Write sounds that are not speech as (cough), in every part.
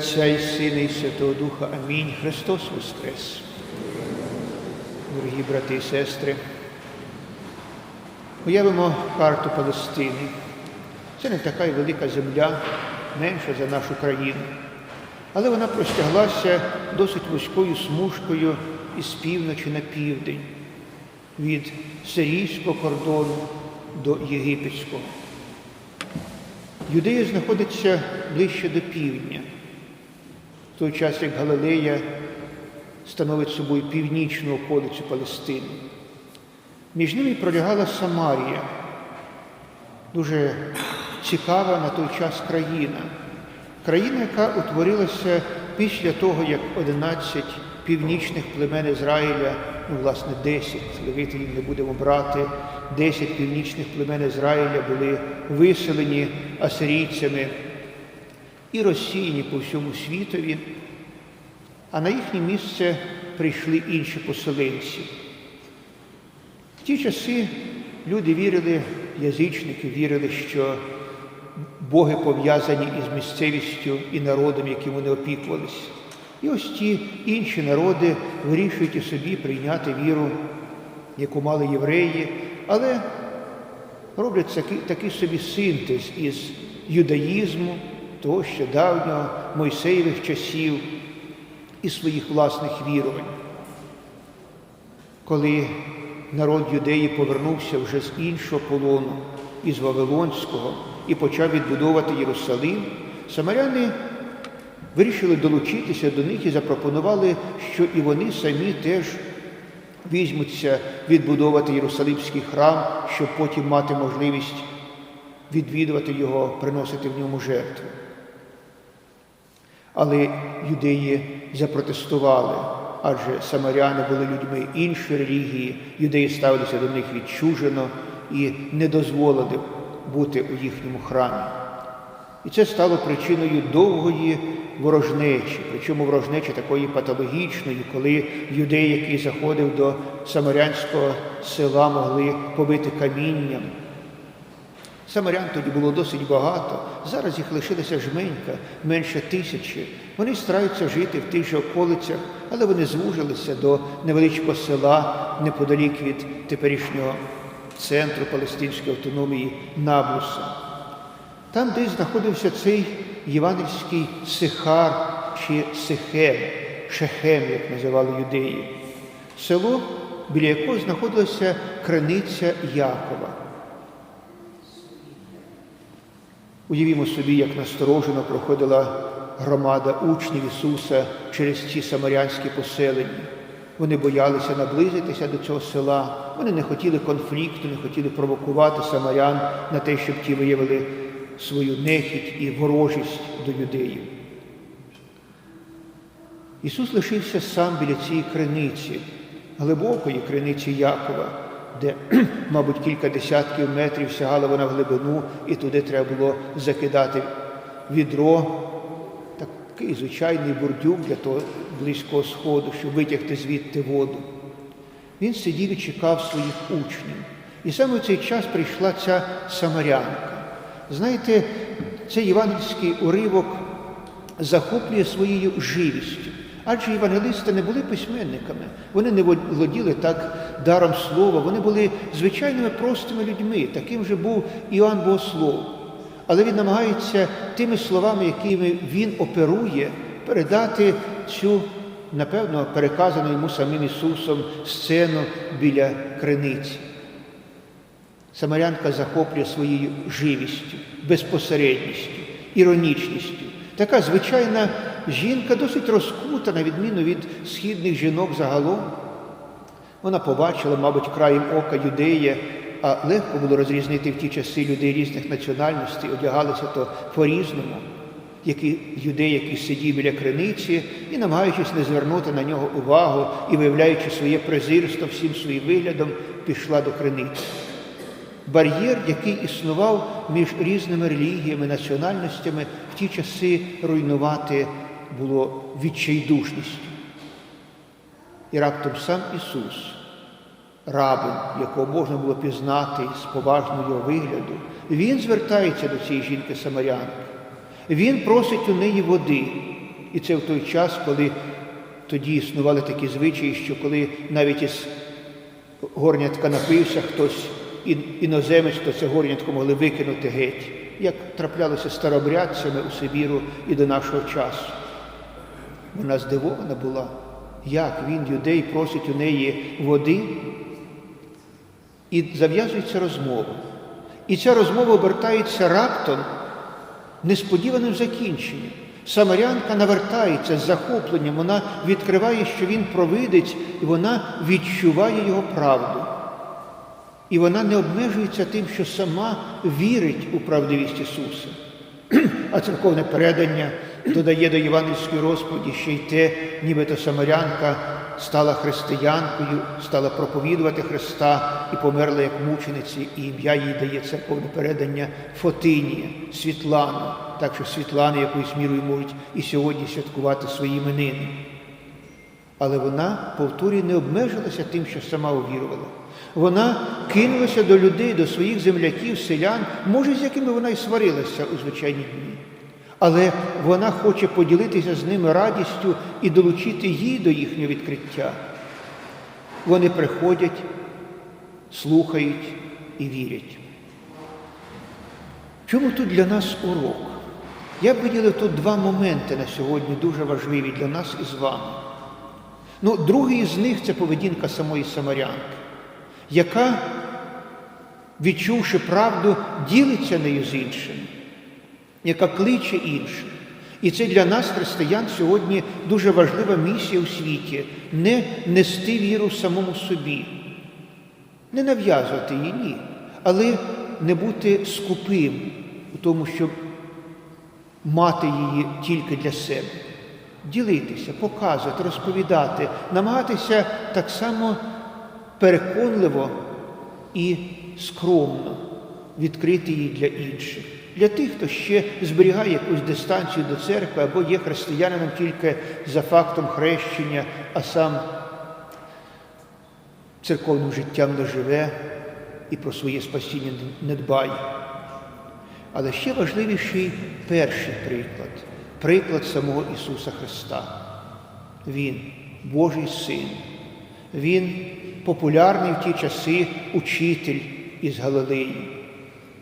Отця і Сина, і Святого Духа. Амінь. Христос Воскрес. Дорогі брати і сестри, уявимо карту Палестини. Це не така й велика земля, менша за нашу країну. Але вона простяглася досить вузькою смужкою із півночі на південь, від сирійського кордону до єгипетського. Юдея знаходиться ближче до півдня, той час як Галилея становить собою північну околицю Палестини. Між ними пролягала Самарія, дуже цікава на той час країна. Країна, яка утворилася після того, як 11 північних племен Ізраїля, ну, власне, 10, левитів не будемо брати, 10 північних племен Ізраїля були виселені асирійцями і розсіяні по всьому світові, а на їхнє місце прийшли інші поселенці. В ті часи люди вірили, язичники вірили, що Боги пов'язані із місцевістю і народом, яким вони опікувалися. І ось ті інші народи вирішують і собі прийняти віру, яку мали євреї, але роблять такий, такий собі синтез із юдаїзму, того ще давнього Мойсеєвих часів і своїх власних вірувань. Коли народ юдеї повернувся вже з іншого полону, із Вавилонського, і почав відбудовувати Єрусалим, самаряни вирішили долучитися до них і запропонували, що і вони самі теж візьмуться відбудовувати Єрусалимський храм, щоб потім мати можливість відвідувати його, приносити в ньому жертви. Але юдеї запротестували, адже самаряни були людьми іншої релігії, юдеї ставилися до них відчужено і не дозволили бути у їхньому храмі. І це стало причиною довгої ворожнечі, причому ворожнечі такої патологічної, коли юдей, який заходив до самарянського села, могли побити камінням. Самарян тоді було досить багато, зараз їх лишилося жменька, менше тисячі. Вони стараються жити в тих же околицях, але вони звужилися до невеличкого села неподалік від теперішнього центру Палестинської автономії Наблуса. Там, десь знаходився цей євангельський Сихар чи Сихем, Шехем, як називали юдеї, село, біля якого знаходилася криниця Якова. Уявімо собі, як насторожено проходила громада учнів Ісуса через ці самарянські поселення. Вони боялися наблизитися до цього села, вони не хотіли конфлікту, не хотіли провокувати самарян на те, щоб ті виявили свою нехідь і ворожість до юдеїв. Ісус лишився сам біля цієї криниці, глибокої криниці Якова, де, (clears throat) мабуть, кілька десятків метрів сягала вона в глибину, і туди треба було закидати відро, такий звичайний бурдюк для того близького сходу, щоб витягти звідти воду. Він сидів і чекав своїх учнів. І саме в цей час прийшла ця самарянка. Знаєте, цей євангельський уривок захоплює своєю живістю. Адже євангелисти не були письменниками, вони не володіли так даром слова, вони були звичайними простими людьми. Таким же був Іоанн Богослов. Але він намагається тими словами, якими він оперує, передати цю, напевно, переказану йому самим Ісусом сцену біля криниці. Самарянка захоплює своєю живістю, безпосередністю, іронічністю. Така звичайна жінка досить розкута, на відміну від східних жінок загалом. Вона побачила, мабуть, краєм ока юдея, а легко було розрізнити в ті часи людей різних національностей, одягалися то по-різному, які юдей, який сидів біля криниці і, намагаючись не звернути на нього увагу і виявляючи своє презирство всім своїм виглядом, пішла до криниці. Бар'єр, який існував між різними релігіями, національностями, в ті часи руйнувати було відчайдушністю. І раптом сам Ісус, рабин, якого можна було пізнати з поважного вигляду, Він звертається до цієї жінки Самарянки. Він просить у неї води. І це в той час, коли тоді існували такі звичаї, що коли навіть із горнятка напився хтось іноземець, то це горнятко могли викинути геть, як траплялося старобрядцями у Сибіру і до нашого часу. Вона здивована була, як він, юдей, просить у неї води, і зав'язується розмова. І ця розмова обертається раптом несподіваним закінченням. Самарянка навертається з захопленням, вона відкриває, що він провидець, і вона відчуває його правду. І вона не обмежується тим, що сама вірить у правдивість Ісуса. А церковне передання додає до євангельської розповіді ще й те, нібито Самарянка стала християнкою, стала проповідувати Христа і померла як мучениці, і ім'я їй дає церковне передання Фотинія, Світлана, так що Світлани якоюсь мірою можуть і сьогодні святкувати свої іменини. Але вона, повторюю, не обмежилася тим, що сама увірувала. Вона кинулася до людей, до своїх земляків, селян, може, з якими вона й сварилася у звичайні дні. Але вона хоче поділитися з ними радістю і долучити її до їхнього відкриття. Вони приходять, слухають і вірять. Чому тут для нас урок? Я б виділив тут два моменти на сьогодні, дуже важливі для нас і з вами. Ну, другий з них це поведінка самої Самарянки, яка, відчувши правду, ділиться нею з іншими, яка кличе інших. І це для нас, християн, сьогодні дуже важлива місія у світі не нести віру самому собі, не нав'язувати її, ні, але не бути скупим у тому, щоб мати її тільки для себе ділитися, показувати, розповідати, намагатися так само переконливо і скромно відкрити її для інших. Для тих, хто ще зберігає якусь дистанцію до церкви або є християнином тільки за фактом хрещення, а сам церковним життям не живе і про своє спасіння не дбає. Але ще важливіший перший приклад приклад самого Ісуса Христа. Він Божий Син, Він популярний в ті часи учитель із Галилеї.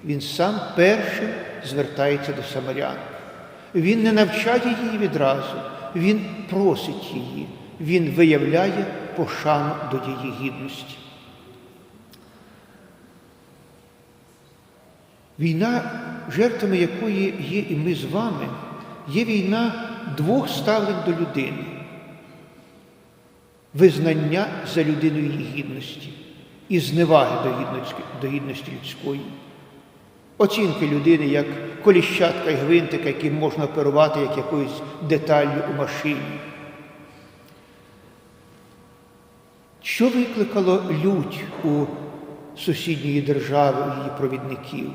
Він сам першим звертається до Самарянки. Він не навчає її відразу, він просить її, він виявляє пошану до її гідності. Війна, жертвами якої є і ми з вами, є війна двох ставлень до людини, визнання за людиною її гідності і зневаги до гідності, людської, оцінки людини як коліщатка і гвинтика, яким можна оперувати як якоюсь деталлю у машині. Що викликало лють у сусідньої держави, у її провідників?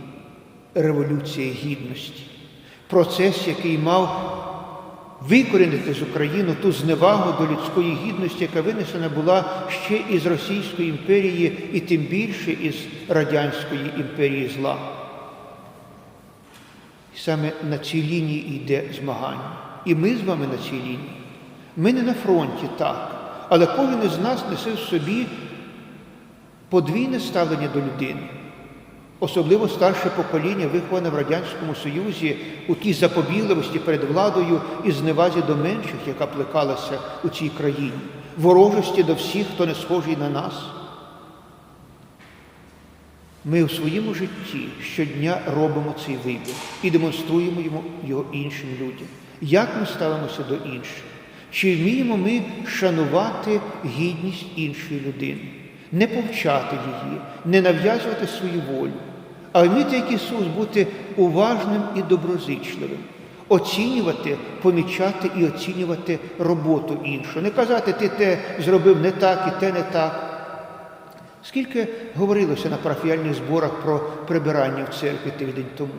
Революція гідності процес, який мав викорінити з України ту зневагу до людської гідності, яка винесена була ще із Російської імперії і тим більше із Радянської імперії зла. І саме на цій лінії йде змагання. І ми з вами на цій лінії. Ми не на фронті, так, але кожен із нас несе в собі подвійне ставлення до людини. Особливо старше покоління, виховане в Радянському Союзі у тій запобігливості перед владою і зневазі до менших, яка плекалася у цій країні, ворожості до всіх, хто не схожий на нас. Ми у своєму житті щодня робимо цей вибір і демонструємо його іншим людям. Як ми ставимося до інших? Чи вміємо ми шанувати гідність іншої людини, не повчати її, не нав'язувати свою волю, а вміти, як Ісус, бути уважним і доброзичливим, оцінювати, помічати і оцінювати роботу іншого. Не казати, ти те зробив не так і те не так. Скільки говорилося на парафіальних зборах про прибирання в церкві тиждень тому?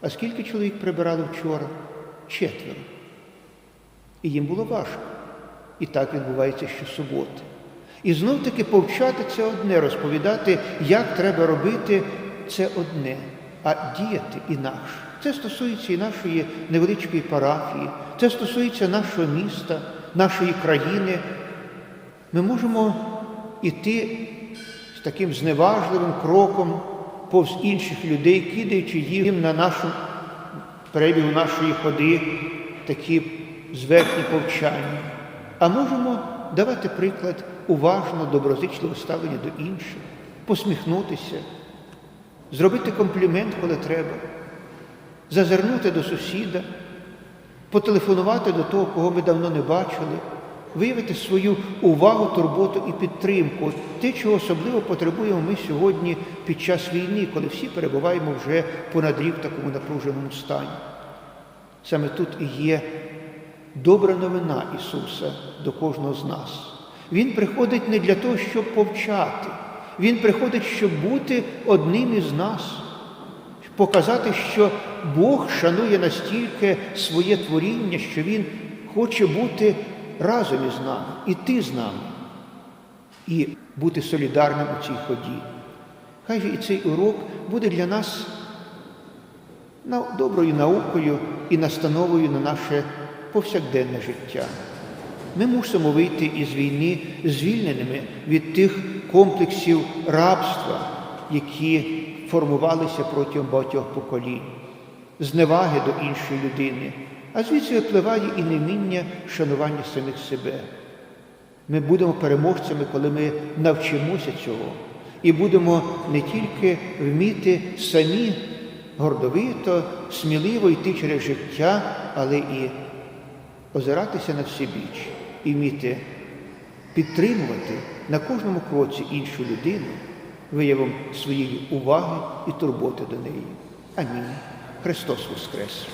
А скільки чоловік прибирали вчора? Четверо. І їм було важко. І так відбувається щосуботи. І знов таки повчати це одне, розповідати, як треба робити це одне, а діяти інакше. Це стосується і нашої невеличкої парафії, це стосується нашого міста, нашої країни. Ми можемо йти з таким зневажливим кроком повз інших людей, кидаючи їм на нашу перебігу нашої ходи такі зверхні повчання. А можемо давати приклад уважно, доброзичливо ставлення до інших, посміхнутися, зробити комплімент, коли треба, зазирнути до сусіда, потелефонувати до того, кого ми давно не бачили, виявити свою увагу, турботу і підтримку, те, чого особливо потребуємо ми сьогодні під час війни, коли всі перебуваємо вже понад рік в такому напруженому стані. Саме тут і є добра новина Ісуса до кожного з нас. Він приходить не для того, щоб повчати, Він приходить, щоб бути одним із нас, показати, що Бог шанує настільки своє творіння, що Він хоче бути разом із нами, іти з нами і бути солідарним у цій ході. Хай і цей урок буде для нас доброю наукою і настановою на наше повсякденне життя. Ми мусимо вийти із війни звільненими від тих комплексів рабства, які формувалися протягом багатьох поколінь, зневаги до іншої людини, а звідси випливає і невміння шанування самих себе. Ми будемо переможцями, коли ми навчимося цього, і будемо не тільки вміти самі гордовито, сміливо йти через життя, але і озиратися на всебіч і вміти підтримувати на кожному кроці іншу людину виявом своєї уваги і турботи до неї. Амінь. Христос Воскрес!